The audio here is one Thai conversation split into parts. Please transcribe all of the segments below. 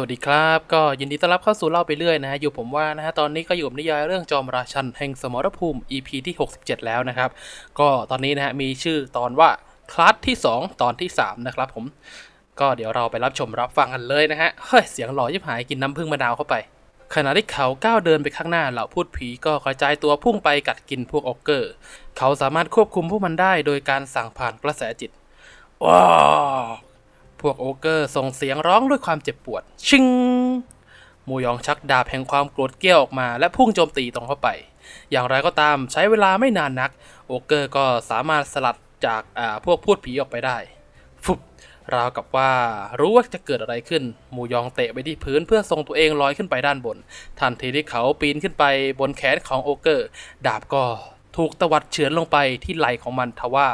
วัสดีครับ ก็ยินดีต้อนรับเข้าสู่เล่าไปเรื่อยนะฮะอยู่ผมว่านะฮะตอนนี้ก็อยู่กับนิยายเรื่องจอมราชันแห่งสมรภูมิ EP ที่ 67 แล้วนะครับ ก็ตอนนี้นะฮะมีชื่อตอนว่าคลาสที่ 2 ตอนที่ 3 นะครับผมก็เดี๋ยวเราไปรับชมรับฟังกันเลยนะฮะเฮ้ยเสียงหล่อยิบหายกินน้ำผึ้งมะนาวเข้าไป ขณะที่เขาก้าวเดินไปข้างหน้าเหล่าพูดผีก็กระจายตัวพุ่งไปกัดกินพวกออกเกอร์ เขาสามารถควบคุมพวกมันได้โดยการสั่งผ่านกระแสจิตว้าว พวกโอเกอร์ส่งเสียงร้องด้วยความเจ็บปวด ชิง มูยองชักดาบแห่งความโกรธเกรี้ยวออกมา และพุ่งโจมตีตรงเข้าไป อย่างไรก็ตามใช้เวลาไม่นานนัก โอเกอร์ก็สามารถสลัดจากอ่าพวกพูดผีออกไปได้ ฟุบราวกับว่ารู้ว่าจะเกิดอะไรขึ้นมูยองเตะไปที่พื้นเพื่อส่งตัวเองลอยขึ้นไปด้านบน ทันทีที่เขาปีนขึ้นไปบนแขนของโอเกอร์ ดาบก็ถูกตวัดเฉือนลงไปที่ไหล่ของมันทว่า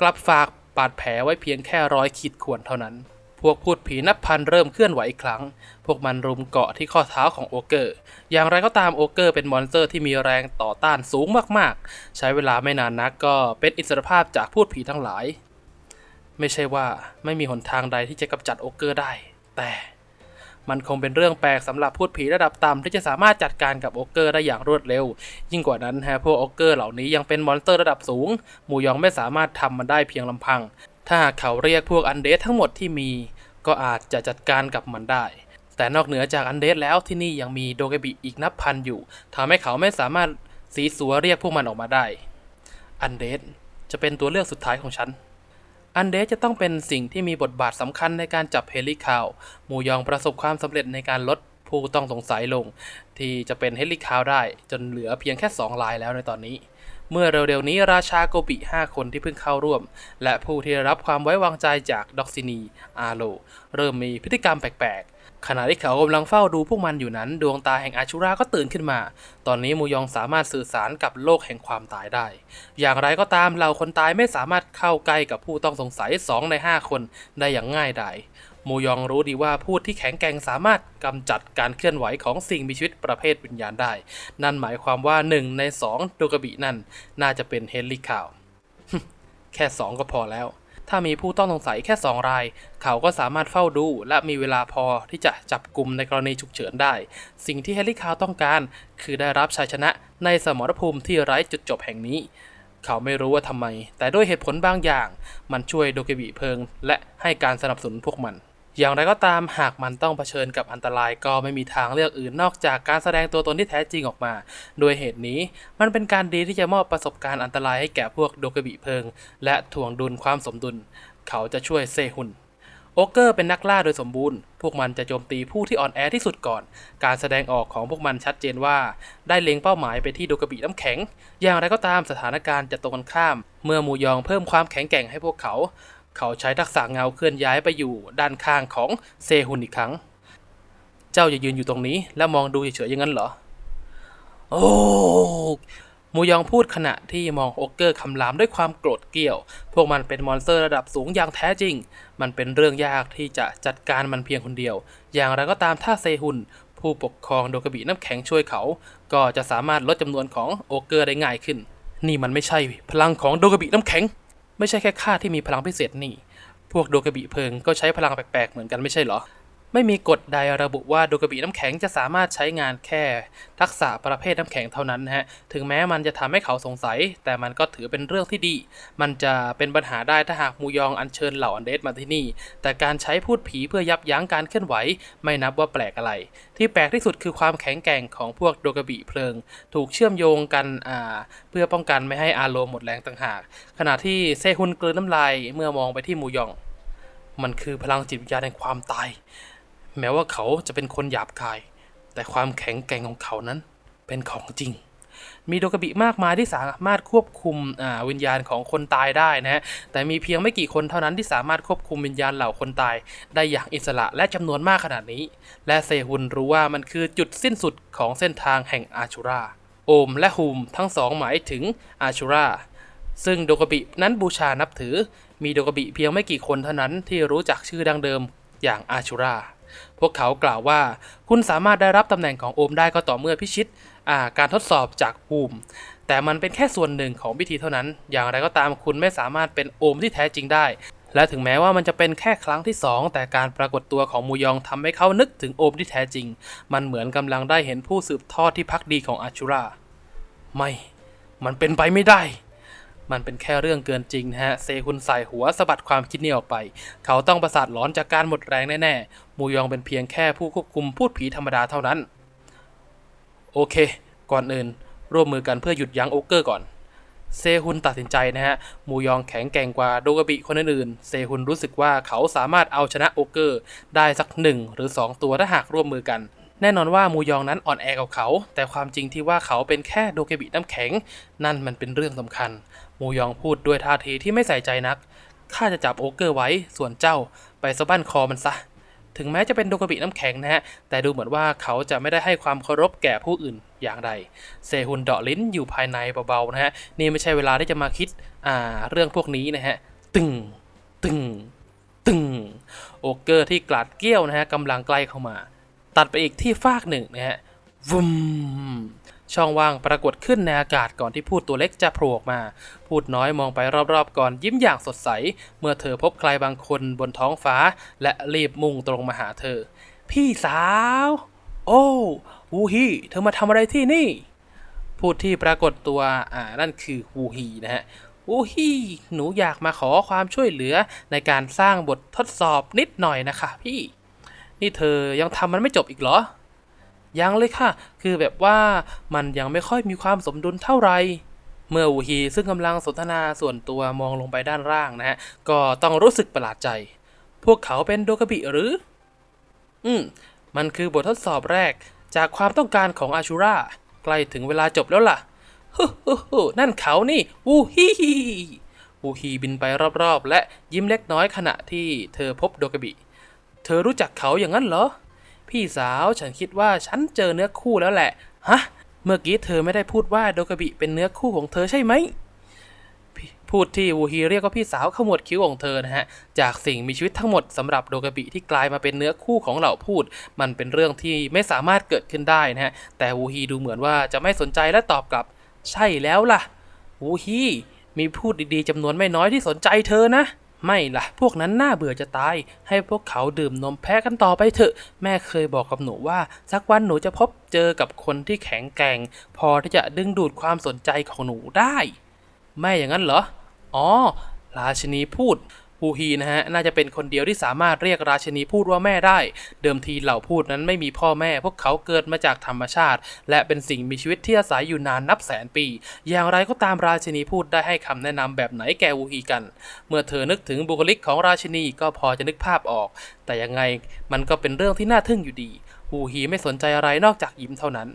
กลับฝาก บาดแผลไว้เพียงแค่ร้อยขีดข่วนเท่านั้น พวกพูดผีนับพันเริ่มเคลื่อนไหวอีกครั้ง พวกมันรุมเกาะที่ข้อเท้าของโอเกอร์ อย่างไรก็ตามโอเกอร์เป็นมอนสเตอร์ที่มีแรงต่อต้านสูงมากๆ ใช้เวลาไม่นานนักก็เป็นอิสรภาพจากพูดผีทั้งหลาย ไม่ใช่ว่าไม่มีหนทางใดที่จะกำจัดโอเกอร์ได้ แต่ มันคงเป็นเรื่องแปลกสำหรับพูดผีระดับต่ำที่จะสามารถจัดการกับโอเกอร์ได้อย่างรวดเร็ว ยิ่งกว่านั้นฮะพวกโอเกอร์เหล่านี้ยังเป็นมอนสเตอร์ระดับสูง หมูยองไม่สามารถทำมันได้เพียงลำพัง ถ้าหากเขาเรียกพวกอันเดสทั้งหมดที่มี ก็อาจจะจัดการกับมันได้แต่นอกเหนือจากอันเดสแล้วที่นี่ยังมีโดเกบิอีกนับพันอยู่ทำให้เขาไม่สามารถสีสัวเรียกพวกมันออกมาได้ อันเดสจะเป็นตัวเลือกสุดท้ายของฉัน อันเดสจะต้องเป็นสิ่งที่มีบทบาทสำคัญในการจับเฮลิคาวหมูยองประสบความสำเร็จในการลดผู้ต้องสงสัยลง ที่จะเป็นเฮลิคาวได้จนเหลือเพียงแค่ 2 ลายแล้วในตอนนี้ เมื่อเร็วๆนี้ราชาโกบิ 5 คนที่เพิ่งเข้าร่วม และผู้ที่ได้รับความไว้วางใจจากด็อกซินีอาโลเริ่มมีพฤติกรรมแปลกๆ ขณะที่เขากำลังเฝ้าดูพวกมันอยู่นั้น ดวงตาแห่งอาชูราก็ตื่นขึ้นมา ตอนนี้มูยองสามารถสื่อสารกับโลกแห่งความตายได้ อย่างไรก็ตามเหล่าคนตายไม่สามารถเข้าใกล้กับผู้ต้องสงสัย 2 ใน 5 คนได้อย่างง่ายดายมูยองรู้ดีว่าผู้ที่แข็งแกร่งสามารถกำจัดการเคลื่อนไหวของสิ่งมีชีวิตประเภทวิญญาณได้ นั่นหมายความว่า 1 ใน2โดกบินั่น น่าจะเป็นเฮนริคาว แค่ 2 ก็พอแล้ว ถ้ามีผู้ต้องสงสัยแค่ 2 ราย เขาก็สามารถเฝ้าดู และมีเวลาพอที่จะจับกลุ่มในกรณีฉุกเฉินได้ สิ่งที่เฮนริคาวต้องการ คือได้รับชัยชนะในสมรภูมิที่ไร้จุดจบแห่งนี้ เขาไม่รู้ว่าทำไม แต่ด้วยเหตุผลบางอย่าง มันช่วยโดเกบิเพิง และให้การสนับสนุนพวกมัน อย่างไรก็ตามหากมันต้องเผชิญกับอันตรายก็ไม่มีทางเลือกอื่นนอกจากการแสดงตัวตนที่แท้จริงออกมาโดยเหตุนี้มันเป็นการดีที่จะมอบประสบการณ์อันตรายให้แก่พวกโดกบิเพิง และถ่วงดุลความสมดุล เขาจะช่วยเซฮุนโอเกอร์เป็นนักล่าโดยสมบูรณ์ พวกมันจะโจมตีผู้ที่อ่อนแอที่สุดก่อน การแสดงออกของพวกมันชัดเจนว่า ได้เล็งเป้าหมายไปที่โดกะบีน้ำแข็ง อย่างไรก็ตามสถานการณ์จะตรงกันข้าม เมื่อมูยองเพิ่มความแข็งแกร่งให้พวกเขา เขาใช้ทักษะเงาเคลื่อนย้ายไปอยู่ด้านข้างของเซฮุนอีกครั้ง เจ้าอย่ายืนอยู่ตรงนี้ แล้วมองดูเฉยๆอย่างนั้นเหรอ โอ้มูยองพูดขณะที่มองโอเกอร์คำรามด้วยความโกรธเกรี้ยว พวกมันเป็นมอนสเตอร์ระดับสูงอย่างแท้จริง มันเป็นเรื่องยากที่จะจัดการมันเพียงคนเดียว อย่างไรก็ตามถ้าเซฮุนผู้ปกครองโดกะบีน้ำแข็งช่วยเขา ก็จะสามารถลดจำนวนของโอเกอร์ได้ง่ายขึ้น นี่มันไม่ใช่พลังของโดกะบีน้ำแข็ง ไม่ใช่แค่ข้าที่มีพลังพิเศษนี่ พวกโดกระบี่เพิงก็ใช้พลังแปลกๆเหมือนกันไม่ใช่เหรอ ไม่มีกฎใดระบุว่าโดกระบี่น้ำแข็งจะสามารถใช้งานแค่ ทักษะประเภทน้ำแข็งเท่านั้นนะฮะ ถึงแม้มันจะทำให้เขาสงสัย แต่มันก็ถือเป็นเรื่องที่ดี มันจะเป็นปัญหาได้ถ้าหากมูยองอัญเชิญเหล่าอันเดสมาที่นี่ แต่การใช้พูดผีเพื่อยับยั้งการเคลื่อนไหว ไม่นับว่าแปลกอะไร ที่แปลกที่สุดคือความแข็งแกร่งของพวกโดกระบี่เพลิง ถูกเชื่อมโยงกันเพื่อป้องกันไม่ให้อาโลหมดแรงต่างหาก ขณะที่เซฮุนกลืนน้ำลายเมื่อมองไปที่มูยอง มันคือพลังจิตวิญญาณแห่งความตาย แม้ว่าเขาจะเป็นคนหยาบคาย แต่ความแข็งแกร่งของเขานั้นเป็นของจริง มีโดกบิมากมายที่สามารถควบคุมอวิญญาณของคนตายได้นะฮะ แต่มีเพียงไม่กี่คนเท่านั้นที่สามารถควบคุมวิญญาณเหล่าคนตาย ได้อย่างอิสระและจำนวนมากขนาดนี้ และเซฮุนรู้ว่ามันคือจุดสิ้นสุดของเส้นทางแห่งอาชูราโอมและฮูมทั้งสองหมายถึงอาชูราซึ่งโดกบินั้นบูชานับถือ มีโดกบิเพียงไม่กี่คนเท่านั้นที่รู้จักชื่อดังเดิมอย่างอาชูรา พวกเขากล่าวว่า คุณสามารถได้รับตำแหน่งของโอมได้ก็ต่อเมื่อพิชิตาการทดสอบจากภูมิ แต่มันเป็นแค่ส่วนหนึ่งของพิธีเท่านั้น อย่างไรก็ตามคุณไม่สามารถเป็นโอมที่แท้จริงได้ และถึงแม้ว่ามันจะเป็นแค่ครั้งที่สองแต่การปรากฏตัวของมูยองทำให้เขานึกถึงโอมที่แท้จริง มันเหมือนกำลังได้เห็นผู้สืบทอดที่พักดีของอาชูรา ไม่ มันเป็นไปไม่ได้มันเป็นแค่เรื่องเกินจริงนะฮะ เซฮุนใส่หัวสะบัดความคิดนี้ออกไป เขาต้องประสาทหลอนจากการหมดแรงแน่ๆ มูยองเป็นเพียงแค่ผู้ควบคุมพูดผีธรรมดาเท่านั้น โอเค ก่อนอื่น ร่วมมือกันเพื่อหยุดยั้งโอเกอร์ก่อน เซฮุนตัดสินใจนะฮะ มูยองแข็งแกร่งกว่าโดกบิคนอื่นๆ เซฮุนรู้สึกว่าเขาสามารถเอาชนะโอเกอร์ ได้สักหนึ่งหรือ 2 ตัวถ้าหากร่วมมือกันแน่นอนว่ามูยองนั้นอ่อนแอกว่าเขา แต่ความจริงที่ว่าเขาเป็นแค่โดเกบิน้ำแข็ง นั่นมันเป็นเรื่องสำคัญ มูยองพูดด้วยท่าทีที่ไม่ใส่ใจนัก ข้าจะจับโอเกอร์ไว้ ส่วนเจ้าไปสะบั้นคอมันซะ ถึงแม้จะเป็นโดกบิน้ำแข็งนะฮะ แต่ดูเหมือนว่าเขาจะไม่ได้ให้ความเคารพแก่ผู้อื่นอย่างใด เซฮุนเดาะลิ้นอยู่ภายในเบาๆนะฮะ นี่ไม่ใช่เวลาที่จะมาคิดอ่าเรื่องพวกนี้นะฮะ ตึง ตึง ตึง โอเกอร์ที่กลาดเกี้ยวนะฮะกำลังใกล้เข้ามา ตัดไปอีกที่ฟากหนึ่งนะฮะวุม ช่องว่างปรากฏขึ้นในอากาศก่อนที่พูดตัวเล็กจะโผล่ออกมา พูดน้อยมองไปรอบๆก่อนยิ้มอย่างสดใส เมื่อเธอพบใครบางคนบนท้องฟ้า และรีบมุ่งตรงมาหาเธอ พี่สาว โอ้วูฮีเธอมาทำอะไรที่นี่ พูดที่ปรากฏตัวอ่านั่นคือวูฮีนะฮะวูฮีหนูอยากมาขอความช่วยเหลือในการสร้างบททดสอบนิดหน่อยนะคะ พี่ นี่เธอยังทำมันไม่จบอีกเหรอ ยังเลยค่ะ คือแบบว่ามันยังไม่ค่อยมีความสมดุลเท่าไหร่เมื่ออูฮีซึ่งกำลังสนทนาส่วนตัวมองลงไปด้านล่างนะฮะ ก็ต้องรู้สึกประหลาดใจ พวกเขาเป็นโดกาบิหรือ อืม มันคือบททดสอบแรกจากความต้องการของอาชูราใกล้ถึงเวลาจบแล้วล่ะฮึฮึฮึนั่นเขานี่วูฮีฮีวูฮีบินไปรอบๆ และยิ้มเล็กน้อยขณะที่เธอพบโดกาบิ เธอรู้จักเขาอย่างนั้นเหรอ พี่สาวฉันคิดว่าฉันเจอเนื้อคู่แล้วแหละ ฮะ เมื่อกี้เธอไม่ได้พูดว่าโดกาบิเป็นเนื้อคู่ของเธอใช่ไหม พูดที่วูฮีเรียกว่าพี่สาวขมวดคิ้วของเธอนะฮะ จากสิ่งมีชีวิตทั้งหมดสำหรับโดกาบิที่กลายมาเป็นเนื้อคู่ของเหล่าพูด มันเป็นเรื่องที่ไม่สามารถเกิดขึ้นได้นะฮะ แต่วูฮีดูเหมือนว่าจะไม่สนใจและตอบกลับ ใช่แล้วล่ะ วูฮีมีพูดดีๆจำนวนไม่น้อยที่สนใจเธอนะ ไม่ล่ะ พวกนั้นน่าเบื่อจะตาย ให้พวกเขาดื่มนมแพะกันต่อไปเถอะ แม่เคยบอกกับหนูว่า สักวันหนูจะพบเจอกับคนที่แข็งแกร่ง พอที่จะดึงดูดความสนใจของหนูได้ แม่อย่างนั้นเหรอ อ๋อ ราชินีพูด ฮูฮีนะฮะน่าจะเป็นคนเดียวที่สามารถเรียกราชินีพูดว่าแม่ได้ เดิมทีเหล่าพูดนั้นไม่มีพ่อแม่ พวกเขาเกิดมาจากธรรมชาติ และเป็นสิ่งมีชีวิตที่อาศัยอยู่นานนับแสนปี อย่างไรก็ตามราชินีพูดได้ให้คำแนะนำแบบไหนแก่วูฮีกัน เมื่อเธอนึกถึงบุคลิกของราชินีก็พอจะนึกภาพออก แต่ยังไงมันก็เป็นเรื่องที่น่าทึ่งอยู่ดีวูฮีไม่สนใจอะไรนอกจากยิ้มเท่านั้น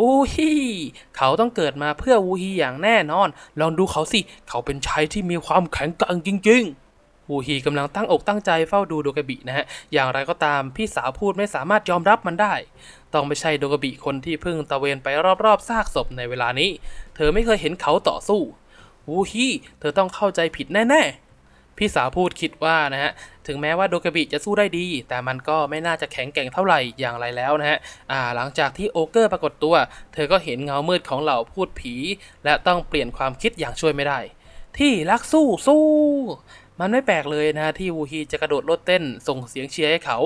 วูฮีเขาต้องเกิดมาเพื่อวูฮีอย่างแน่นอน ลองดูเขาสิ เขาเป็นชายที่มีความแข็งแกร่งจริง ๆ วูฮีกำลังตั้งอกตั้งใจเฝ้าดูโดกาบินะฮะ อย่างไรก็ตามพี่สาวพูดไม่สามารถยอมรับมันได้ ต้องไม่ใช่โดกาบิคนที่เพิ่งตะเวนไปรอบๆซากศพในเวลานี้ เธอไม่เคยเห็นเขาต่อสู้วูฮีเธอต้องเข้าใจผิดแน่ๆ พี่สาวพูดคิดว่านะฮะ ถึงแม้ว่าโดกาบิจะสู้ได้ดี แต่มันก็ไม่น่าจะแข็งแกร่งเท่าไหร่อย่างไรแล้วนะฮะ อ่า หลังจากที่โอเกอร์ปรากฏตัว เธอก็เห็นเงามืดของเหล่าพูดผี และต้องเปลี่ยนความคิดอย่างช่วยไม่ได้ที่รักสู้สู้ มันไม่แปลกเลยนะฮะที่วูฮีจะกระโดดโลดเต้น ส่งเสียงเชียร์ให้เขา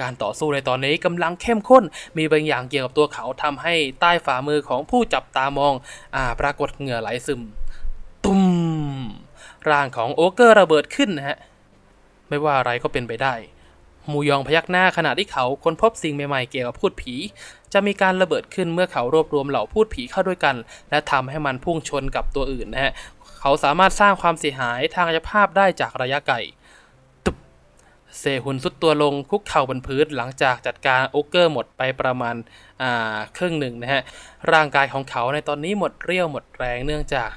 การต่อสู้ในตอนนี้กำลังเข้มข้น มีบางอย่างเกี่ยวกับตัวเขาทำให้ใต้ฝ่ามือของผู้จับตามองอ่าปรากฏเหงื่อไหลซึม ตุ้มร่างของโอเกอร์ระเบิดขึ้นนะฮะไม่ว่าอะไรก็เป็นไปได้ มูยองพยักหน้าขณะที่เขาค้นพบสิ่งใหม่ๆเกี่ยวกับพูดผี จะมีการระเบิดขึ้นเมื่อเขารวบรวมเหล่าพูดผีเข้าด้วยกัน และทำให้มันพุ่งชนกับตัวอื่นนะฮะเขาสามารถสร้างความเสียหายทางกายภาพได้จากระยะไกลตุบเซฮุนสุดตัวลงคุกเข่าบนพื้นหลังจากจัดการโอเกอร์หมดไปประมาณาครึ่งหนึ่งนะฮะร่างกายของเขาในตอนนี้หมดเรี่ยวหมดแรงเนื่องจาก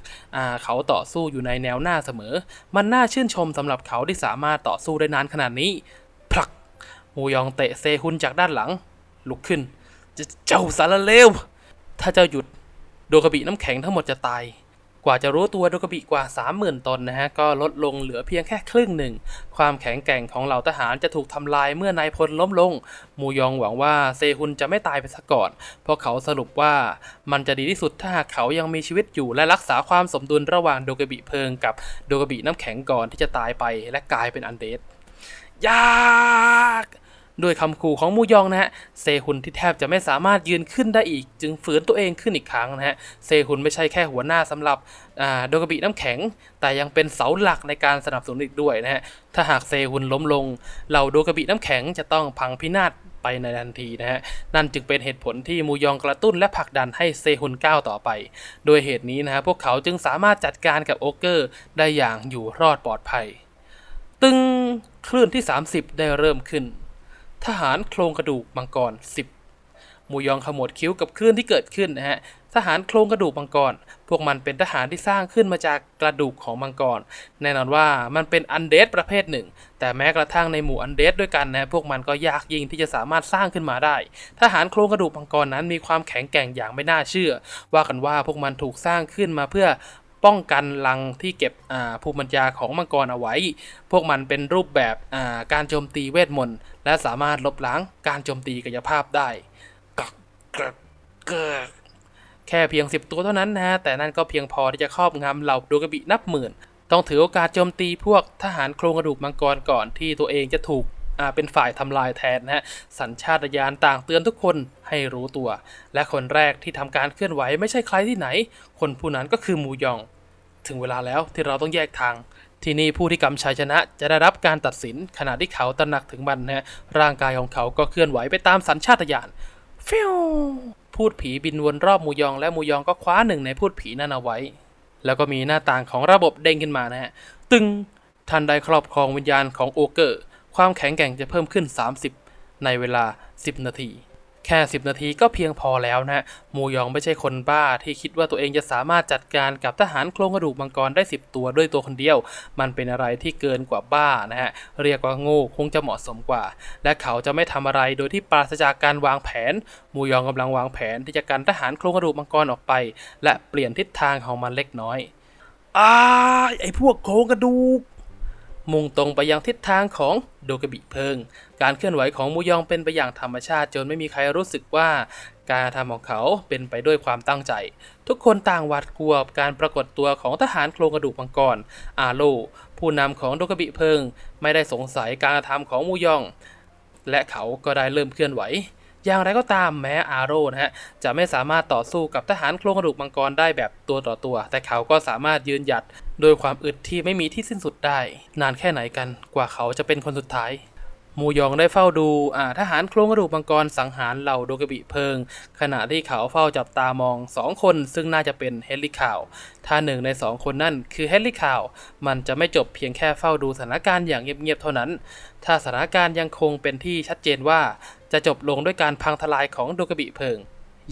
าเขาต่อสู้อยู่ในแนวหน้าเสมอ มันน่าชื่นชมสำหรับเขาที่สามารถต่อสู้ได้นานขนาดนี้ มูยองเตะเซฮุนจากด้านหลัง ลุกขึ้นเจเจ้าสารเลว ถ้าเจ้าหยุดโดกบิน้ำแข็งทั้งหมดจะตาย กว่าจะรู้ตัวโดกบิกว่า 30,000 ตนนะฮะ ก็ลดลงเหลือเพียงแค่ครึ่งหนึ่ง ความแข็งแกร่งของเหล่าทหารจะถูกทำลายเมื่อนายพลล้มลง มูยองหวังว่าเซฮุนจะไม่ตายไปซะก่อน เพราะเขาสรุปว่ามันจะดีที่สุดถ้าหากเขายังมีชีวิตอยู่และรักษาความสมดุลระหว่างโดกบิเพลิงกับโดกบิน้ำแข็งก่อนที่จะตายไปและกลายเป็นอันเดดยาก ด้วยคำขู่ของมูยองนะฮะเซฮุนที่แทบจะไม่สามารถยืนขึ้นได้อีก จึงฝืนตัวเองขึ้นอีกครั้งนะฮะเซฮุนไม่ใช่แค่หัวหน้าสำหรับโดกบิน้ำแข็ง แต่ยังเป็นเสาหลักในการสนับสนุนอีกด้วยนะฮะถ้าหากเซฮุนล้มลงเหล่าโดกบิน้ำแข็งจะต้องพังพินาศไปในทันทีนะฮะ นั่นจึงเป็นเหตุผลที่มูยองกระตุ้นและผลักดันให้เซฮุนก้าวต่อไป โดยเหตุนี้นะฮะพวกเขาจึงสามารถจัดการกับโอเกอร์ได้อย่างอยู่รอดปลอดภัย ตึงคลื่นที่ 30 ได้เริ่มขึ้น ทหารโครงกระดูกมังกร 10มูยองขมวดคิ้วกับคลื่นที่เกิดขึ้นนะฮะทหารโครงกระดูกมังกร พวกมันเป็นทหารที่สร้างขึ้นมาจากกระดูกของมังกร แน่นอนว่ามันเป็นอันเดสประเภทหนึ่ง แต่แม้กระทั่งในหมู่อันเดสด้วยกันนะ พวกมันก็ยากยิ่งที่จะสามารถสร้างขึ้นมาได้ ทหารโครงกระดูกมังกรนั้นมีความแข็งแกร่งอย่างไม่น่าเชื่อ ว่ากันว่าพวกมันถูกสร้างขึ้นมาเพื่อ ป้องกันรังที่เก็บภูมิปัญญาของมังกรเอาไว้ พวกมันเป็นรูปแบบาการโจมตีเวทมนต์และสามารถลบล้างการโจมตีกายภาพได้กักกระเกิกแค่เพียง 10 ตัวเท่านั้นนะฮะแต่นั่นก็เพียงพอที่จะครอบงำเหล่าดูกระบินับหมื่น ต้องถือโอกาสโจมตีพวกทหารโครงกระดูกมังกรก่อนที่ตัวเองจะถูกเป็นฝ่ายทำลายแทนนะฮะ สัญชาตญาณต่างเตือนทุกคนให้รู้ตัว และคนแรกที่ทำการเคลื่อนไหวไม่ใช่ใครที่ไหน คนผู้นั้นก็คือมูยอง ถึงเวลาแล้วที่เราต้องแยกทาง ที่นี่ผู้ที่กำชัยชนะจะได้รับการตัดสินขณะที่เขาตระหนักถึงมันนะฮะร่างกายของเขาก็เคลื่อนไหวไปตามสัญชาตญาณฟิวพูดผีบินวนรอบมูยอง และมูยองก็คว้าหนึ่งในพูดผีนั่นเอาไว้ แล้วก็มีหน้าต่างของระบบเด้งขึ้นมานะฮะตึงทันใดครอบครองวิญญาณของโอเกอร์ ความแข็งแกร่งจะเพิ่มขึ้น 30 ในเวลา 10 นาที แค่ 10 นาทีก็เพียงพอแล้วนะฮะมูยองไม่ใช่คนบ้าที่คิดว่าตัวเองจะสามารถจัดการกับทหารโครงกระดูกมังกรได้ 10 ตัวด้วยตัวคนเดียว มันเป็นอะไรที่เกินกว่าบ้านะฮะ เรียกว่าโง่คงจะเหมาะสมกว่า และเขาจะไม่ทำอะไรโดยที่ปราศจากการวางแผน มูยองกำลังวางแผนที่จะกันทหารโครงกระดูกมังกรออกไป และเปลี่ยนทิศทางของมันเล็กน้อยอ้าไอพวกโครงกระดูก มุ่งตรงไปยังทิศทางของโดกบิเพิง การเคลื่อนไหวของมูยองเป็นไปอย่างธรรมชาติจนไม่มีใครรู้สึกว่า การกระทำของเขาเป็นไปด้วยความตั้งใจ ทุกคนต่างหวาดกลัวการปรากฏตัวของทหารโครงกระดูกมังกรอาโล ผู้นำของโดกบิเพิง ไม่ได้สงสัยการกระทำของมูยอง และเขาก็ได้เริ่มเคลื่อนไหว อย่างไรก็ตามแม้อาโร่นะฮะจะไม่สามารถต่อสู้กับทหารโครงกระดูกมังกรได้แบบตัวต่อตัว แต่เขาก็สามารถยืนหยัดโดยความอึดที่ไม่มีที่สิ้นสุดได้ นานแค่ไหนกันกว่าเขาจะเป็นคนสุดท้ายมูยองได้เฝ้าดูอาทหารโครงกระดูกมังกรสังหารเหล่าโดกบิเพิง ขณะที่เขาเฝ้าจับตามองสองคนซึ่งน่าจะเป็นเฮลิคาว ถ้าหนึ่งในสองคนนั่นคือเฮลิคาว มันจะไม่จบเพียงแค่เฝ้าดูสถานการณ์อย่างเงียบๆเท่านั้น ถ้าสถานการณ์ยังคงเป็นที่ชัดเจนว่า จะจบลงด้วยการพังทลายของโดกบิเพิง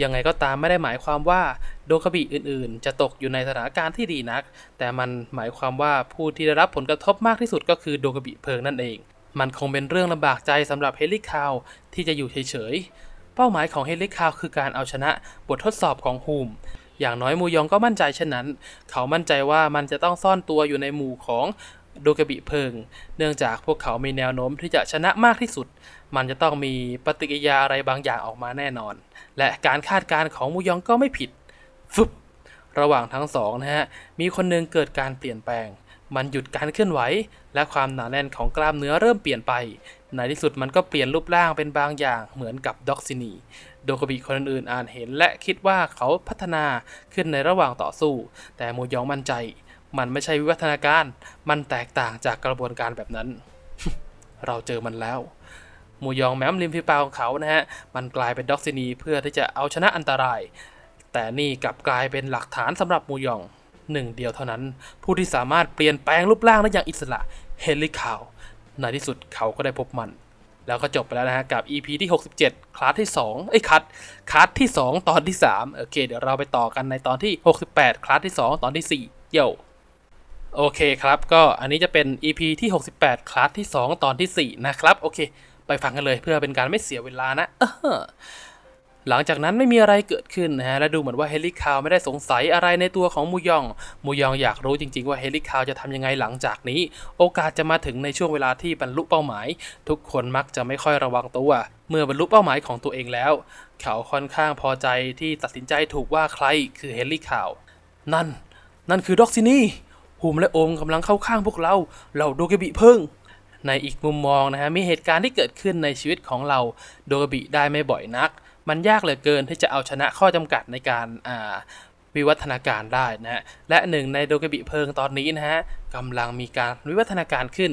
ยังไงก็ตามไม่ได้หมายความว่าโดกบิอื่นๆ จะตกอยู่ในสถานการณ์ที่ดีนัก แต่มันหมายความว่าผู้ที่ได้รับผลกระทบมากที่สุดก็คือโดกบิเพิงนั่นเอง มันคงเป็นเรื่องลำบากใจสำหรับเฮลิคาวที่จะอยู่เฉยๆ เป้าหมายของเฮลิคาวคือการเอาชนะบททดสอบของฮูมอย่างน้อยมูยองก็มั่นใจเช่นนั้น เขามั่นใจว่ามันจะต้องซ่อนตัวอยู่ในหมู่ของ ดกระบิเพิง เนื่องจากพวกเขามีแนวโน้มที่จะชนะมากที่สุด มันจะต้องมีปฏิกิริยาอะไรบางอย่างออกมาแน่นอน และการคาดการณ์ของมูยองก็ไม่ผิดฟึบระหว่างทั้งสองนะฮะ มีคนหนึ่งเกิดการเปลี่ยนแปลง มันหยุดการเคลื่อนไหว และความหนาแน่นของกล้ามเนื้อเริ่มเปลี่ยนไป ในที่สุดมันก็เปลี่ยนรูปร่างเป็นบางอย่างเหมือนกับด็อกซินี โดกบิคนอื่นอ่านเห็น และคิดว่าเขาพัฒนาขึ้นในระหว่างต่อสู้ แต่มูยองมั่นใจ มันไม่ใช่วิวัฒนาการ มันแตกต่างจากกระบวนการแบบนั้น เราเจอมันแล้ว มูยองแม้มริมฝีปากของเขานะฮะ มันกลายเป็นด็อกซินีเพื่อที่จะเอาชนะอันตราย แต่นี่กลับกลายเป็นหลักฐานสำหรับมูยองหนึ่งเดียวเท่านั้น ผู้ที่สามารถเปลี่ยนแปลงรูปร่างได้อย่างอิสระเฮลิคาวในที่สุดเขาก็ได้พบมัน แล้วก็จบไปแล้วนะฮะกับ EP ที่ 67 คลาสที่2เอ้ยคัดคลาสที่ 2 ตอนที่ 3 โอเค เดี๋ยวเราไปต่อกันในตอนที่ 68 คลาสที่ 2 ตอนที่ 4 เย่ โอเคครับ ก็อันนี้จะเป็น EP ที่ 68 คลาสที่ 2 ตอนที่ 4 นะครับ โอเค ไปฟังกันเลยเพื่อเป็นการไม่เสียเวลานะหลังจากนั้นไม่มีอะไรเกิดขึ้นนะฮะและดูเหมือนว่าเฮลิคาวไม่ได้สงสัยอะไรในตัวของมูยอง มูยองอยากรู้จริงๆว่าเฮลิคาวจะทำยังไงหลังจากนี้ โอกาสจะมาถึงในช่วงเวลาที่บรรลุเป้าหมาย ทุกคนมักจะไม่ค่อยระวังตัว เมื่อบรรลุเป้าหมายของตัวเองแล้ว เขาค่อนข้างพอใจที่ตัดสินใจถูกว่าใครคือเฮลิคาว นั่น นั่นคือด็อกซินี่ ภูมิและโอมกำลังเข้าข้างพวกเราเราโดเกบิเพิ่ง ในอีกมุมมองนะฮะมีเหตุการณ์ที่เกิดขึ้นในชีวิตของเราโดเกบิได้ไม่บ่อยนัก มันยากเหลือเกินที่จะเอาชนะข้อจำกัดในการวิวัฒนาการได้นะฮะและหนึ่งในโดเกบิเพิงตอนนี้นะฮะ กำลังมีการวิวัฒนาการขึ้น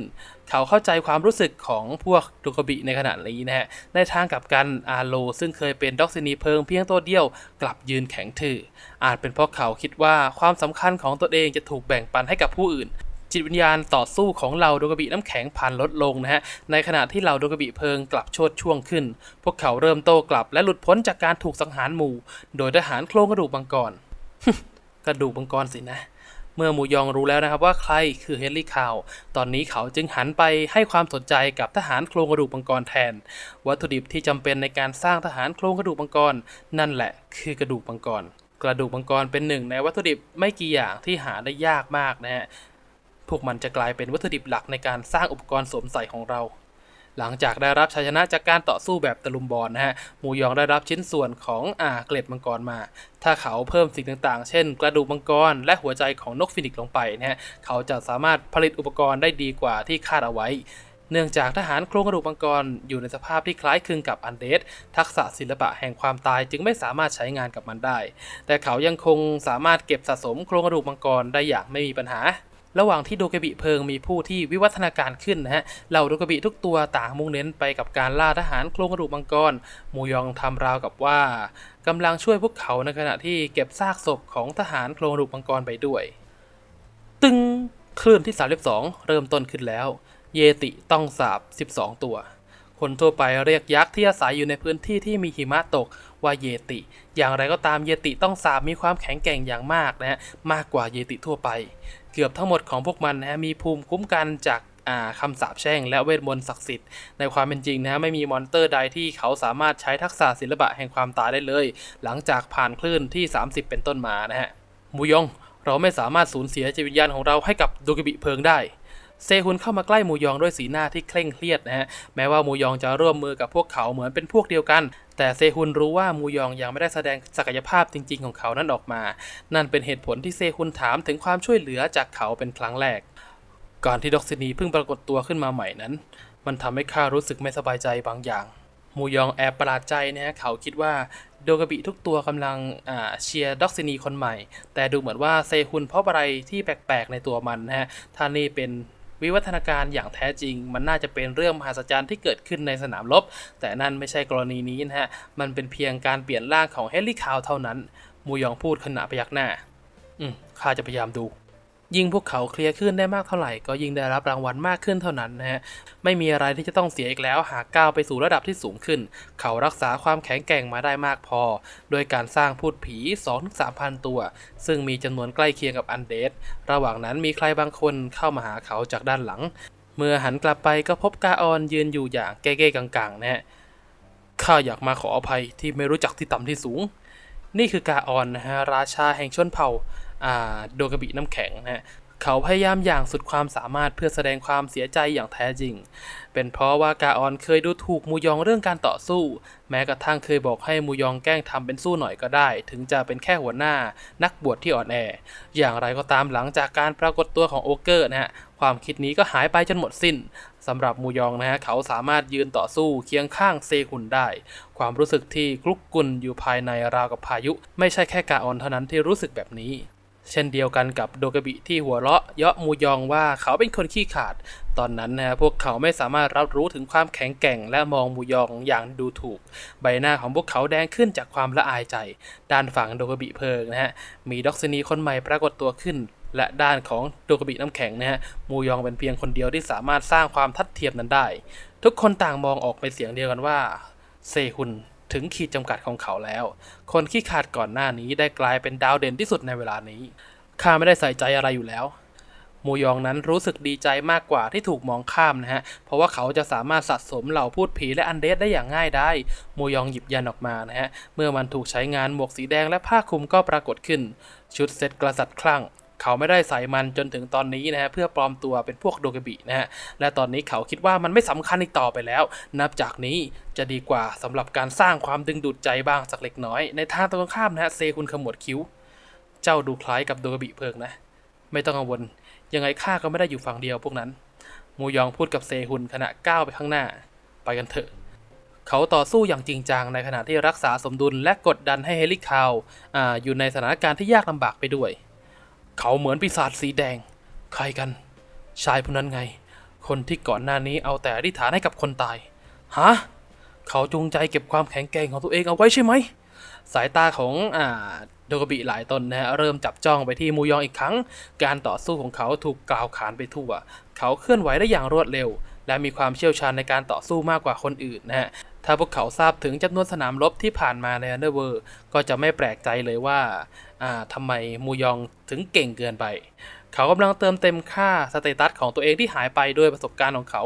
เขาเข้าใจความรู้สึกของพวกดเกบิในขณะนี้นะฮะในทางกับกันอาโล ซึ่งเคยเป็นด็อกซินีเพิงเพียงตัวเดียวกลับยืนแข็งทื่อ อาจเป็นเพราะเขาคิดว่าความสำคัญของตนเองจะถูกแบ่งปันให้กับผู้อื่น จิตวิญญาณต่อสู้ของเหล่าโดกบิน้ำแข็งพันลดลงนะฮะในขณะที่เหล่าโดกบิเพิงกลับโชดช่วงขึ้น พวกเขาเริ่มโตกลับและหลุดพ้นจากการถูกสังหารหมู่ โดยทหารโครงกระดูกมังกรกระดูกมังกรสินะ เมื่อหมูยองรู้แล้วนะครับว่าใครคือเฮนรี่คาว ตอนนี้เขาจึงหันไปให้ความสนใจกับทหารโครงกระดูกมังกรแทน วัตถุดิบที่จำเป็นในการสร้างทหารโครงกระดูกมังกร นั่นแหละคือกระดูกมังกร กระดูกมังกรเป็นหนึ่งในวัตถุดิบไม่กี่อย่างที่หาได้ยากมากนะฮะพวกมันจะกลายเป็นวัตถุดิบหลักในการสร้างอุปกรณ์สวมใส่ของเรา หลังจากได้รับชัยชนะจากการต่อสู้แบบตะลุมบอลนะฮะหมูยองได้รับชิ้นส่วนของอ่าเกล็ดมังกรมา ถ้าเขาเพิ่มสิ่งต่างๆ เช่น กระดูกมังกร และหัวใจของนกฟินิกซ์ลงไปนะฮะเขาจะสามารถผลิตอุปกรณ์ได้ดีกว่าที่คาดเอาไว้เนื่องจากทหารโครงกระดูกมังกรอยู่ในสภาพที่คล้ายคลึงกับอันเดสทักษะศิลปะแห่งความตายจึงไม่สามารถใช้งานกับมันได้ แต่เขายังคงสามารถเก็บสะสมโครงกระดูกมังกรได้อย่างไม่มีปัญหา ระหว่างที่โดเกบิเพิงมีผู้ที่วิวัฒนาการขึ้นนะฮะเหล่าโดเกบิทุกตัวต่างมุ่งเน้นไปกับการล่าทหารโครงกระดูกมังกรมูยองทำราวกับว่ากำลังช่วยพวกเขาในขณะที่เก็บซากศพของทหารโครงกระดูกมังกรไปด้วย ตึงคลื่นที่ 32 เริ่มต้นขึ้นแล้ว เยติต้องสาบ 12 ตัว คนทั่วไปเรียกยักษ์ที่อาศัยอยู่ในพื้นที่ที่มีหิมะตกว่าเยติ อย่างไรก็ตามเยติต้องสาบมีความแข็งแกร่งอย่างมากนะฮะมากกว่าเยติทั่วไป เกือบทั้งหมดของพวกมันนะฮะมีภูมิคุ้มกันจากอาคำสาปแช่งและเวทมนต์ศักดิ์สิทธิ์ในความเป็นจริงนะฮะไม่มีมอนเตอร์ใดที่เขาสามารถใช้ทักษะศิลปะแห่งความตายได้เลย หลังจากผ่านคลื่นที่ 30 เป็นต้นมานะฮะมูยอง เราไม่สามารถสูญเสียจิตวิญญาณของเราให้กับโดกิบิเพิงได้เซฮุนเข้ามาใกล้มูยองด้วยสีหน้าที่เคร่งเครียดนะฮะ แม้ว่ามูยองจะร่วมมือกับพวกเขาเหมือนเป็นพวกเดียวกัน แต่เซฮุนรู้ว่ามูยองยังไม่ได้แสดงศักยภาพจริง ๆ ของเขานั้นออกมา นั่นเป็นเหตุผลที่เซฮุนถามถึงความช่วยเหลือจากเขาเป็นครั้งแรก ก่อนที่ดอกซินีเพิ่งปรากฏตัวขึ้นมาใหม่นั้น มันทำให้ข้ารู้สึกไม่สบายใจบางอย่าง มูยองแอบประหลาดใจนะฮะเขาคิดว่าโดกบิทุกตัวกำลังเชียร์ด็อกซินีคนใหม่ แต่ดูเหมือนว่าเซฮุนเพราะอะไรที่แปลกๆในตัวมันนะฮะท่านี่เป็น วิวัฒนาการอย่างแท้จริง มันน่าจะเป็นเรื่องมหัศจรรย์ที่เกิดขึ้นในสนามรบ แต่นั่นไม่ใช่กรณีนี้นะฮะ มันเป็นเพียงการเปลี่ยนร่างของเฮลิคาวเท่านั้น มูยองพูดขณะพยักหน้า อืมข้าจะพยายามดู ยิ่งพวกเขาเคลียร์ขึ้นได้มากเท่าไหร่ ก็ยิ่งได้รับรางวัลมากขึ้นเท่านั้นนะฮะไม่มีอะไรที่จะต้องเสียอีกแล้วหากก้าวไปสู่ระดับที่สูงขึ้น เขารักษาความแข็งแกร่งมาได้มากพอ โดยการสร้างพูดผี 2-3,000 ตัว ซึ่งมีจำนวนใกล้เคียงกับอันเดสระหว่างนั้นมีใครบางคนเข้ามาหาเขาจากด้านหลัง เมื่อหันกลับไปก็พบกาออนยืนอยู่อย่างเก้ๆกังๆนะฮะข้าอยากมาขออภัยที่ไม่รู้จักที่ต่ำที่สูง นี่คือกาออนนะฮะราชาแห่งชนเผ่า โดกบิน้ำแข็งนะฮะเขาพยายามอย่างสุดความสามารถเพื่อแสดงความเสียใจอย่างแท้จริง เป็นเพราะว่ากาออนเคยดูถูกมูยองเรื่องการต่อสู้ แม้กระทั่งเคยบอกให้มูยองแกล้งทำเป็นสู้หน่อยก็ได้ ถึงจะเป็นแค่หัวหน้านักบวชที่อ่อนแอ อย่างไรก็ตามหลังจากการปรากฏตัวของโอเกอร์นะฮะ ความคิดนี้ก็หายไปจนหมดสิ้นสำหรับมูยองนะฮะเขาสามารถยืนต่อสู้เคียงข้างเซฮุนได้ ความรู้สึกที่คลุกกุนอยู่ภายในราวกับพายุ ไม่ใช่แค่กาออนเท่านั้นที่รู้สึกแบบนี้ เช่นเดียวกันกับโดกบิที่หัวเราะเยาะมูยองว่าเขาเป็นคนขี้ขาด ตอนนั้นนะฮะพวกเขาไม่สามารถรับรู้ถึงความแข็งแกร่ง และมองมูยองอย่างดูถูก ใบหน้าของพวกเขาแดงขึ้นจากความละอายใจ ด้านฝั่งโดกบิเพิงนะฮะมีด็อกซินีคนใหม่ปรากฏตัวขึ้น และด้านของโดกบิน้ำแข็งนะฮะมูยองเป็นเพียงคนเดียวที่สามารถสร้างความทัดเทียมนั้นได้ ทุกคนต่างมองออกเป็นเสียงเดียวกันว่าเซฮุน ถึงขีดจำกัดของเขาแล้ว คนขี้ขาดก่อนหน้านี้ได้กลายเป็นดาวเด่นที่สุดในเวลานี้ ข้าไม่ได้ใส่ใจอะไรอยู่แล้ว มูยองนั้นรู้สึกดีใจมากกว่าที่ถูกมองข้ามนะฮะ เพราะว่าเขาจะสามารถสะสมเหล่าพูดผีและอันเดสได้อย่างง่ายได้ มูยองหยิบยันออกมานะฮะ เมื่อมันถูกใช้งานหมวกสีแดงและผ้าคลุมก็ปรากฏขึ้น ชุดเซตกระสัดคลั่ง เขาไม่ได้ใส่มันจนถึงตอนนี้นะฮะเพื่อปลอมตัวเป็นพวกโดเกบินะฮะและตอนนี้เขาคิดว่ามันไม่สำคัญอีกต่อไปแล้ว นับจากนี้จะดีกว่าสำหรับการสร้างความดึงดูดใจบ้างสักเล็กน้อย ในทางตรงข้ามนะฮะเซคุณขมวดคิ้ว เจ้าดูคล้ายกับโดเกบิเพิงนะ ไม่ต้องกังวล ยังไงข้าก็ไม่ได้อยู่ฝั่งเดียวพวกนั้นมูยองพูดกับเซฮุนขณะก้าวไปข้างหน้า ไปกันเถอะ เขาต่อสู้อย่างจริงจังในขณะที่รักษาสมดุลและกดดันให้เฮลิคาวอาอยู่ในสถานการณ์ที่ยากลำบากไปด้วย เขาเหมือนปีศาจสีแดง ใครกัน ชายผู้นั้นไง คนที่ก่อนหน้านี้เอาแต่อธิษฐานให้กับคนตาย ฮะ เขาจงใจเก็บความแข็งแกร่งของตัวเองเอาไว้ใช่ไหม สายตาของอ่าโดกบิหลายตนนะฮะเริ่มจับจ้องไปที่มูยองอีกครั้ง การต่อสู้ของเขาถูกกล่าวขานไปทั่ว เขาเคลื่อนไหวได้อย่างรวดเร็ว และมีความเชี่ยวชาญในการต่อสู้มากกว่าคนอื่นนะฮะถ้าพวกเขาทราบถึงจำนวนสนามรบที่ผ่านมาในอันเดอร์เวิร์ก็จะไม่แปลกใจเลยว่า อ่าทำไมมูยองถึงเก่งเกินไป เขากำลังเติมเต็มค่าสเตตัสของตัวเองที่หายไปด้วยประสบการณ์ของเขา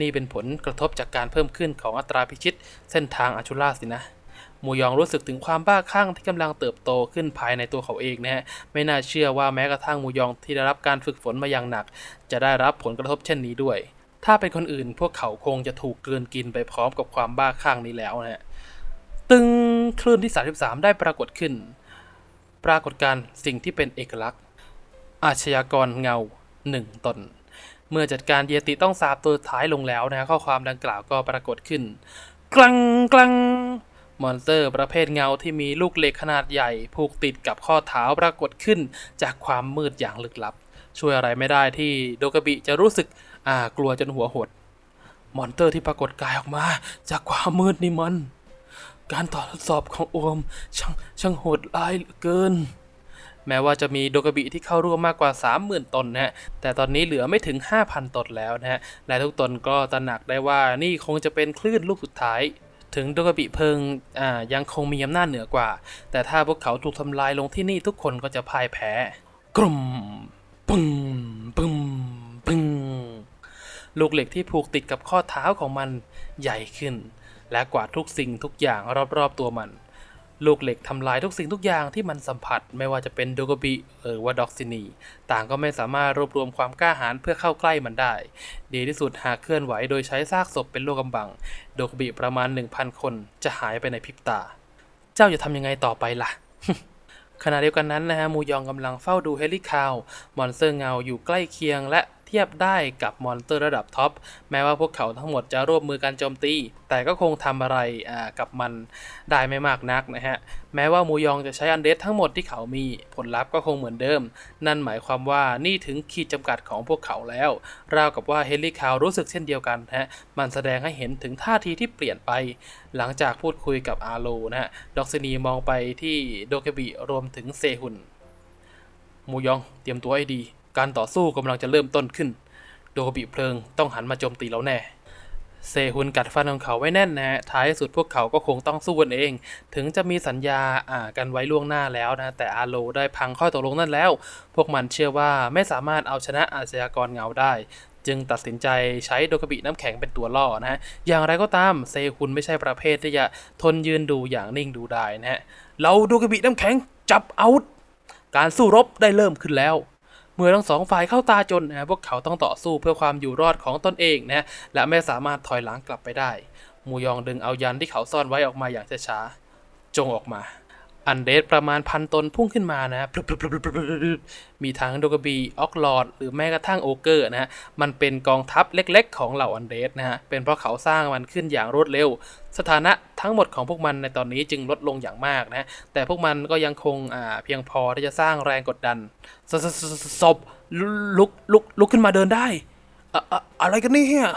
นี่เป็นผลกระทบจากการเพิ่มขึ้นของอัตราพิชิต เส้นทางอาชูล่าสินะมูยองรู้สึกถึงความบ้าคลั่งที่กำลังเติบโตขึ้นภายในตัวเขาเองนะฮะ ไม่น่าเชื่อว่าแม้กระทั่งมูยองที่ได้รับการฝึกฝนมาอย่างหนัก จะได้รับผลกระทบเช่นนี้ด้วย ถ้าเป็นคนอื่นพวกเขาคงจะถูกกลืนกินไปพร้อมกับความบ้าคลั่งนี้แล้วนะฮะ ตึงคลื่นที่ 33 ได้ปรากฏขึ้น ปรากฏการสิ่งที่เป็นเอกลักษณ์ อาชญากรเงาหนึ่งตน เมื่อจัดการเยติต้องสาบตัวท้ายลงแล้วนะข้อความดังกล่าวก็ปรากฏขึ้น กลังกลังมอนสเตอร์ประเภทเงาที่มีลูกเหล็กขนาดใหญ่ ผูกติดกับข้อเท้าปรากฏขึ้นจากความมืดอย่างลึกลับ ช่วยอะไรไม่ได้ที่โดกบิจะรู้สึกอ่ากลัวจนหัวหด มอนเตอร์ที่ปรากฏกายออกมา จากความมืดนี่มัน การต่อทดสอบของโอมช่างช่างโหดร้ายเหลือเกิน แม้ว่าจะมีโดกบิที่เข้าร่วมมากกว่า 30,000 ตนนะฮะ แต่ตอนนี้เหลือไม่ถึง 5,000 ตนแล้วนะฮะ และทุกตนก็ตระหนักได้ว่านี่คงจะเป็นคลื่นลูกสุดท้ายถึงโดกบิเพิงอ่ายังคงมีอำนาจเหนือกว่า แต่ถ้าพวกเขาถูกทำลายลงที่นี่ทุกคนก็จะพ่ายแพ้ กลุ่มปึ้งปึ้งปึ้งลูกเหล็กที่ผูกติดกับข้อเท้าของมันใหญ่ขึ้น และกวาดทุกสิ่งทุกอย่างรอบๆตัวมัน ลูกเหล็กทำลายทุกสิ่งทุกอย่างที่มันสัมผัสไม่ว่าจะเป็นโดโกบิหรือว่าด็อกซินี ต่างก็ไม่สามารถรวบรวมความกล้าหาญเพื่อเข้าใกล้มันได้ ดีที่สุดหากเคลื่อนไหวโดยใช้ซากศพเป็นโลกำบัง โดโกบิประมาณ 1,000 คนจะหายไปในพริบตา เจ้าจะทำยังไงต่อไปล่ะขณะเดียวกันนั้นนะฮะมูยองกำลังเฝ้าดูเฮลิคาว มอนสเตอร์เงาอยู่ใกล้เคียงและ ทียบได้กับมอนสเตอร์ระดับท็อปแม้ว่าพวกเขาทั้งหมดจะร่วมมือกันโจมตี แต่ก็คงทำอะไรกับมันได้ไม่มากนักนะฮะ แม้ว่ามูยองจะใช้อันเดสทั้งหมดที่เขามีผลลัพธ์ก็คงเหมือนเดิม นั่นหมายความว่านี่ถึงขีดจำกัดของพวกเขาแล้ว ราวกับว่าเฮลิคาวรู้สึกเช่นเดียวกันนะฮะมันแสดงให้เห็นถึงท่าทีที่เปลี่ยนไป หลังจากพูดคุยกับอาโลนะฮะดอกซินีมองไปที่โดเคบิรวมถึงเซฮุนมูยองเตรียมตัวให้ดี การต่อสู้กำลังจะเริ่มต้นขึ้น โดเคบิเพลิงต้องหันมาโจมตีเราแน่ เซฮุนกัดฟันของเขาไว้แน่นนะฮะ ท้ายสุดพวกเขาก็คงต้องสู้กันเอง ถึงจะมีสัญญาอ่ากันไว้ล่วงหน้าแล้วนะ แต่อาโลได้พังข้อตกลงนั่นแล้ว พวกมันเชื่อว่าไม่สามารถเอาชนะอาชญากรเงาได้จึงตัดสินใจใช้โดกบิน้ำแข็งเป็นตัวล่อนะฮะ อย่างไรก็ตามเซฮุนไม่ใช่ประเภทที่จะทนยืนดูอย่างนิ่งดูได้นะฮะ เราโดกบิน้ำแข็งจับเอาท์การสู้รบได้เริ่มขึ้นแล้ว เมื่อทั้งสองฝ่ายเข้าตาจนนะพวกเขาต้องต่อสู้เพื่อความอยู่รอดของตนเองนะและไม่สามารถถอยหลังกลับไปได้ มูยองดึงเอายันที่เขาซ่อนไว้ออกมาอย่างช้าๆจงออกมา อันเดสประมาณพันตนพุ่งขึ้นมานะมีทั้งโดกบีออกลอด หรือแม้กระทั่งโอเกอร์นะฮะ มันเป็นกองทัพเล็กๆ ของเหล่าอันเดสนะฮะ เป็นเพราะเขาสร้างมันขึ้นอย่างรวดเร็ว สถานะทั้งหมดของพวกมันในตอนนี้จึงลดลงอย่างมากนะ แต่พวกมันก็ยังคงอ่าเพียงพอที่จะสร้างแรงกดดันศพลุกลุกลุกขึ้นมาเดินได้อะอะไรกันนี่เฮีย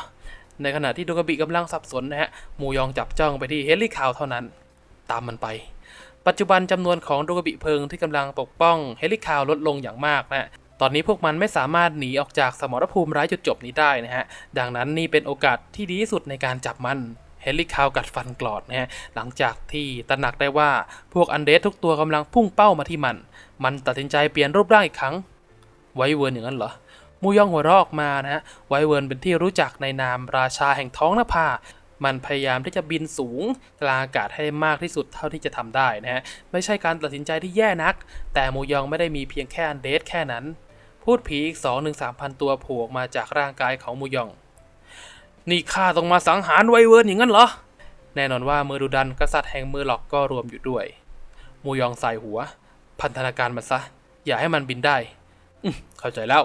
ในขณะที่โดกบิกำลังสับสนนะฮะมูยองจับจ้องไปที่เฮลิคาวเท่านั้น ตามมันไป ปัจจุบันจำนวนของโดกบิเพลิงที่กำลังปกป้องเฮลิคาวลดลงอย่างมากนะตอนนี้พวกมันไม่สามารถหนีออกจากสมรภูมิร้ายจุดจบนี้ได้นะฮะ ดังนั้นนี่เป็นโอกาสที่ดีที่สุดในการจับมันเฮลิคาวกัดฟันกรอดนะฮะ หลังจากที่ตระหนักได้ว่าพวกอันเดสทุกตัวกำลังพุ่งเป้ามาที่มัน มันตัดสินใจเปลี่ยนรูปร่างอีกครั้ง ไวเวิร์นอย่างนั้นเหรอ มูยองหัวรอกมานะฮะ ไวเวิร์นเป็นที่รู้จักในนามราชาแห่งท้องนภา มันพยายามที่จะบินสูงกลางอากาศให้ได้มากที่สุดเท่าที่จะทำได้นะฮะไม่ใช่การตัดสินใจที่แย่นัก แต่มูยองไม่ได้มีเพียงแค่อันเดสแค่นั้น พูดผีอีกสองหนึ่งสามพันตัวโผล่ออกมาจากร่างกายของมูยอง นี่ข้าต้องมาสังหารไวเวิร์นอย่างนั้นเหรอแน่นอนว่ามือดูดันกษัตริย์แห่งมือหลอกก็รวมอยู่ด้วยมูยองใส่หัว พันธนาการมันซะ อย่าให้มันบินได้เข้าใจแล้ว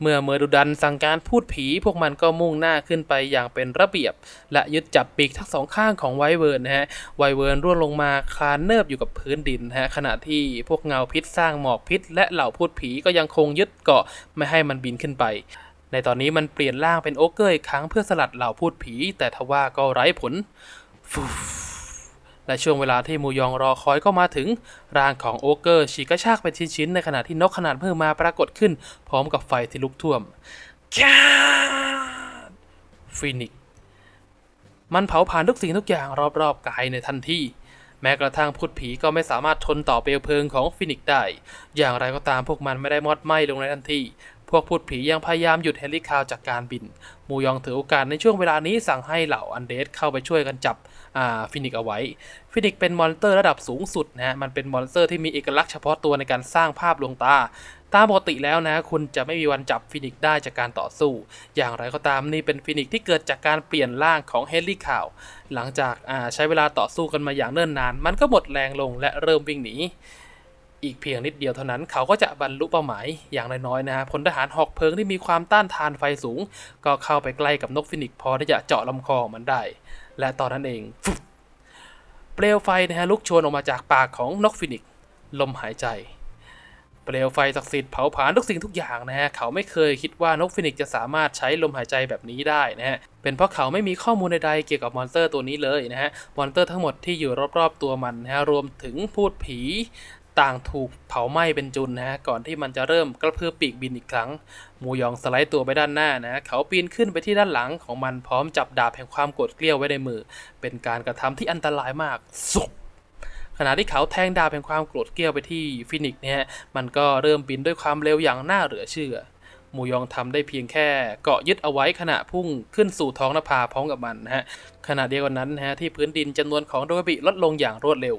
เมื่อเมอร์ดูดันสั่งการพูดผีพวกมันก็มุ่งหน้าขึ้นไปอย่างเป็นระเบียบ และยึดจับปีกทั้งสองข้างของไวเวิร์นนะฮะไวเวิร์นร่วงลงมาคลานเนิบอยู่กับพื้นดินนะฮะขณะที่พวกเงาพิษสร้างหมอกพิษ และเหล่าพูดผีก็ยังคงยึดเกาะไม่ให้มันบินขึ้นไปในตอนนี้มันเปลี่ยนร่างเป็นโอเกอร์อีกครั้งเพื่อสลัดเหล่าพูดผี แต่ทว่าก็ไร้ผลฟู และช่วงเวลาที่มูยองรอคอยก็มาถึง ร่างของโอเกอร์ฉีกกระชากเป็นชิ้นๆในขณะที่นกขนาดเพิ่มมาปรากฏขึ้น พร้อมกับไฟที่ลุกท่วมแคดฟินิกมันเผาผ่านทุกสิ่งทุกอย่างรอบๆกายในทันทีแม้กระทั่งพูดผีก็ไม่สามารถทนต่อเปลวเพลิงของฟินิกได้ อย่างไรก็ตามพวกมันไม่ได้มอดไหม้ลงในทันที พวกพูดผียังพยายามหยุดเฮลิคาวจากการบิน มูยองถือโอกาสในช่วงเวลานี้สั่งให้เหล่าอันเดสเข้าไปช่วยกันจับ ฟินิกซ์เอาไว้ฟินิกซ์เป็นมอนสเตอร์ระดับสูงสุดนะฮะมันเป็นมอนสเตอร์ที่มีเอกลักษณ์เฉพาะตัวในการสร้างภาพลวงตา ตามปกติแล้วนะ คุณจะไม่มีวันจับฟินิกซ์ได้จากการต่อสู้ อย่างไรก็ตามนี่เป็นฟินิกซ์ที่เกิดจากการเปลี่ยนร่างของเฮลิคาว หลังจากใช้เวลาต่อสู้กันมาอย่างเนิ่นนาน มันก็หมดแรงลงและเริ่มวิ่งหนี อีกเพียงนิดเดียวเท่านั้น เขาก็จะบรรลุเป้าหมายอย่างน้อยๆนะฮะพลทหารหอกเพลิงที่มีความต้านทานไฟสูง ก็เข้าไปใกล้กับนกฟินิกพอที่จะเจาะลำคออมันได้ และตอนนั้นเองเปลวไฟนะฮะลุกโชนออกมาจากปากของนกฟินิกลมหายใจ เปลวไฟศักดิ์สิทธิ์เผาผลาญทุกสิ่งทุกอย่างนะฮะเขาไม่เคยคิดว่านกฟินิกจะสามารถใช้ลมหายใจแบบนี้ได้นะฮะเป็นเพราะเขาไม่มีข้อมูลใดๆเกี่ยวกับมอนสเตอร์ตัวนี้เลยนะฮะมอนสเตอร์ทั้งหมดที่อยู่รอบๆตัวมันนะฮะรวมถึงพูดผี ต่างถูกเผาไหม้เป็นจุนนะฮะก่อนที่มันจะเริ่มกระเพื่อปีกบินอีกครั้งมูยองสไลด์ตัวไปด้านหน้านะเขาปีนขึ้นไปที่ด้านหลังของมันพร้อมจับดาบแห่งความโกรธเกลี้ยวไว้ในมือ เป็นการกระทำที่อันตรายมากสุกขณะที่เขาแทงดาบแห่งความโกรธเกลี้ยวไปที่ฟินิกเนี่ยมันก็เริ่มบินด้วยความเร็วอย่างน่าเหลือเชื่อมูยองทำได้เพียงแค่เกาะยึดเอาไว้ขณะพุ่งขึ้นสู่ท้องนภาพร้อมกับมันนะฮะขณะเดียวกันนั้นนะฮะที่พื้นดินจำนวนของโดบิลดลงอย่างรวดเร็ว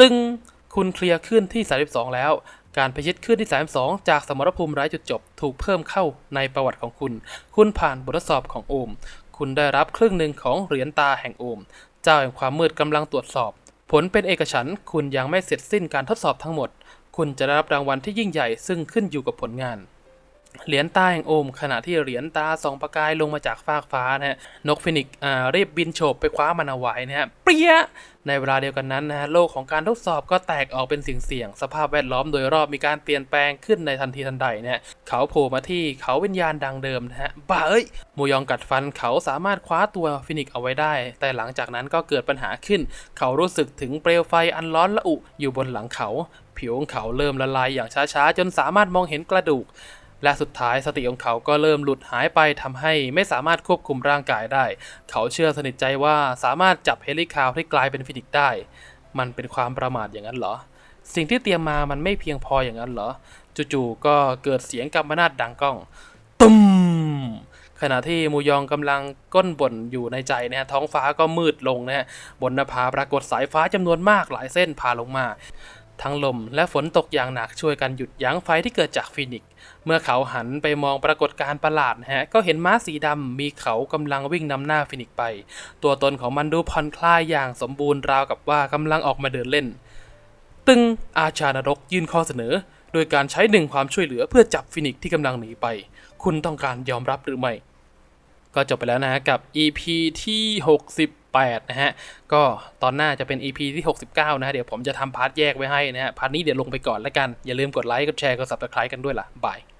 ตึง คุณเคลียร์ขึ้นที่ 32 แล้ว การพิชิตขึ้นที่ 32 จากสมรภูมิร้ายจุดจบ ถูกเพิ่มเข้าในประวัติของคุณ คุณผ่านบททดสอบของโอม คุณได้รับครึ่งหนึ่งของเหรียญตาแห่งโอม เจ้าแห่งความมืดกำลังตรวจสอบ ผลเป็นเอกฉันท์คุณยังไม่เสร็จสิ้นการทดสอบทั้งหมด คุณจะได้รับรางวัลที่ยิ่งใหญ่ซึ่งขึ้นอยู่กับผลงานเหรียญตาแห่งโอม ขณะที่เหรียญตาสองประกายลงมาจากฟากฟ้านะฮะนกฟินิกซ์อ่ารีบบินโฉบไปคว้ามันเอาไว้นะฮะเปรี้ย ในเวลาเดียวกันนั้นนะฮะโลกของการทดสอบก็แตกออกเป็นสิ่งเสี่ยงๆสภาพแวดล้อมโดยรอบมีการเปลี่ยนแปลงขึ้นในทันทีทันใดนะฮะเขาโผล่มาที่เขาวิญญาณดังเดิมนะฮะบ้าเอ้ยมูยองกัดฟันเขาสามารถคว้าตัวฟินิกซ์เอาไว้ได้ แต่หลังจากนั้นก็เกิดปัญหาขึ้น เขารู้สึกถึงเปลวไฟอันร้อนระอุอยู่บนหลังเขา ผิวของเขาเริ่มละลายอย่างช้าๆ จนสามารถมองเห็นกระดูก และสุดท้ายสติของเขาก็เริ่มหลุดหายไปทำให้ไม่สามารถควบคุมร่างกายได้ เขาเชื่อสนิทใจว่าสามารถจับเฮลิคาวที่กลายเป็นฟินิกได้ มันเป็นความประมาทอย่างนั้นเหรอ สิ่งที่เตรียมมามันไม่เพียงพออย่างนั้นเหรอ จู่ๆก็เกิดเสียงกำมนาดดังก้อง ตุ้ม ขณะที่มูยองกำลังก้นบ่นอยู่ในใจนะฮะท้องฟ้าก็มืดลงนะฮะบนหน้าผาปรากฏสายฟ้าจำนวนมากหลายเส้นผ่าลงมา ทั้งลมและฝนตกอย่างหนักช่วยกันหยุดยั้งไฟที่เกิดจากฟินิก เมื่อเขาหันไปมองปรากฏการณ์ประหลาดฮะ ก็เห็นม้าสีดำมีเขากำลังวิ่งนำหน้าฟินิกไป ตัวตนของมันดูผ่อนคลายอย่างสมบูรณ์ราวกับว่ากำลังออกมาเดินเล่น ตึงอาชานรกยื่นข้อเสนอ โดยการใช้หนึ่งความช่วยเหลือเพื่อจับฟินิกที่กำลังหนีไป คุณต้องการยอมรับหรือไม่ ก็จบไปแล้วนะกับ EP ที่ 68 นะฮะ ก็ตอนหน้าจะเป็น EP ที่ 69 นะฮะ เดี๋ยวผมจะทำพาร์ทแยกไว้ให้นะฮะ พาร์ทนี้เดี๋ยวลงไปก่อนแล้วกัน อย่าลืมกดไลค์ กดแชร์ กด subscribe กันด้วยล่ะบาย